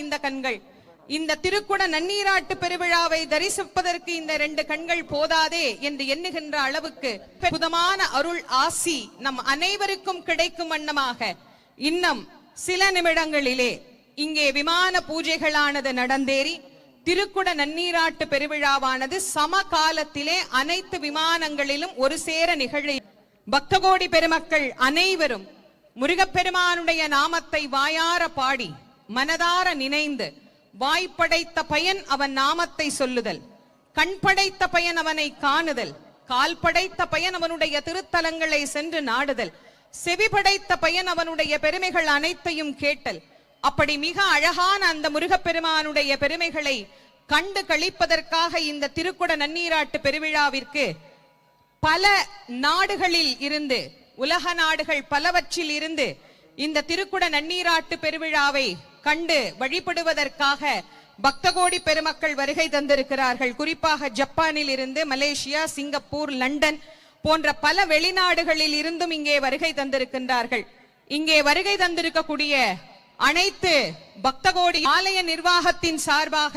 இந்த கண்கள். இந்த திருக்குட நன்னீராட்டு பெருவிழாவை தரிசிப்பதற்கு இந்த ரெண்டு கண்கள் போதாதே என்று எண்ணுகின்ற அளவுக்கு புதமான அருள் ஆசி நம் அனைவருக்கும் கிடைக்கும் வண்ணமாக. இன்னும் சில நிமிடங்களிலே இங்கே விமான பூஜைகளானது நடந்தேறி திருக்குட நன்னீராட்டு பெருவிழாவானது சமகாலத்திலே அனைத்து விமானங்களிலும் ஒரு சேர நிகழ. பக்தகோடி பெருமக்கள் அனைவரும் முருகப்பெருமானுடைய நாமத்தை வாயார பாடி மனதார நினைந்து வாய்ப்படைத்த பயன் அவன் நாமத்தை சொல்லுதல். கண் படைத்த பயன் அவனை காணுதல். கால் படைத்த பயன் அவனுடைய திருத்தலங்களை சென்று நாடுதல். செவி படைத்த பயன் அவனுடைய பெருமைகள் அனைத்தையும் கேட்டல். அப்படி மிக அழகான அந்த முருகப்பெருமானுடைய பெருமைகளை கண்டு கழிப்பதற்காக இந்த திருக்குட நன்னீராட்டு பெருவிழாவிற்கு பல நாடுகளில் இருந்து உலக நாடுகள் பலவற்றில் இருந்து இந்த திருக்குட நன்னீராட்டு பெருவிழாவை கண்டு வழிபடுவதற்காக பக்தகோடி பெருமக்கள் வருகை தந்திருக்கிறார்கள். குறிப்பாக ஜப்பானில் இருந்து மலேசியா சிங்கப்பூர் லண்டன் போன்ற பல வெளிநாடுகளில் இருந்தும் இங்கே வருகை தந்திருக்கின்றார்கள். இங்கே வருகை தந்திருக்கக்கூடிய அனைத்து பக்தகோடி ஆலய நிர்வாகத்தின் சார்பாக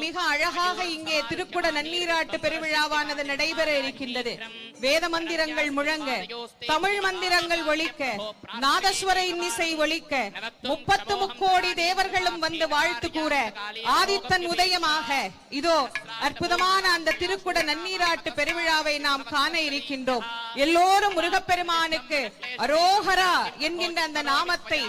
மிக அழகாக இங்கே திருக்குட நன்னீராட்டு பெருவிழாவானது நடைபெற இருக்கின்றது. வேத மந்திரங்கள் முழங்க தமிழ் மந்திரங்கள் ஒலிக்க நாதஸ்வர இன்னிசை ஒழிக்க முப்பத்து முக்கோடி தேவர்களும் வந்து வாழ்த்து கூற ஆதித்தன் உதயமாக இதோ அற்புதமான அந்த திருக்குட நன்னீராட்டு பெருவிழாவை நாம் காண இருக்கின்றோம். எல்லோரும் முருகப்பெருமானுக்கு அரோகரா என்கின்ற அந்த நாமத்தை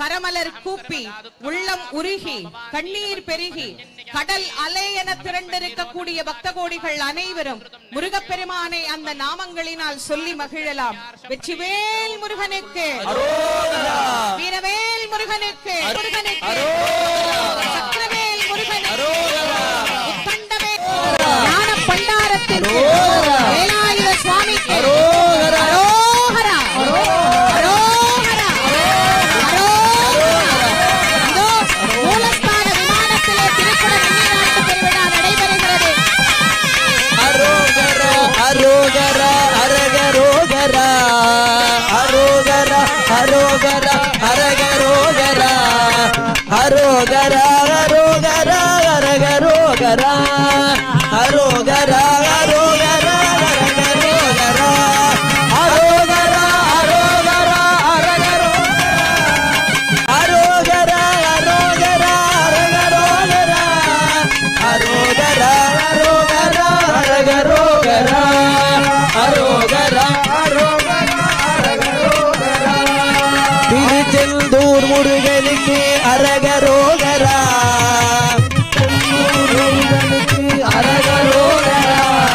கரமலர் கூப்பி உள்ளம் உருகி கண்ணீர் பெருகி கடல் அலை என திரண்டிருக்கக்கூடிய பக்த கோடிகள் அனைவரும் முருகப்பெருமானை அந்த நாமங்களினால் சொல்லி மகிழலாம். வெற்றிவேல் முருகனுக்கு. வீரவேல் முருகனுக்கு. முருகனுக்கு ஹரோகரா ஹரகரோகரா. ஹரோகரா ஹரோகரா ஹரகரோகரா. திருச்செந்தூர் முருகனுக்கு அரகரோகரா. அரகரோகரா.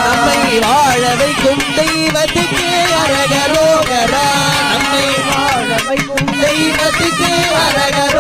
நம்மை வாழ வைக்கும் தெய்வத்துக்கு அரகரோகரா. நம்மை வாழ வைக்கும் தெய்வத்துக்கு அரகரோகரா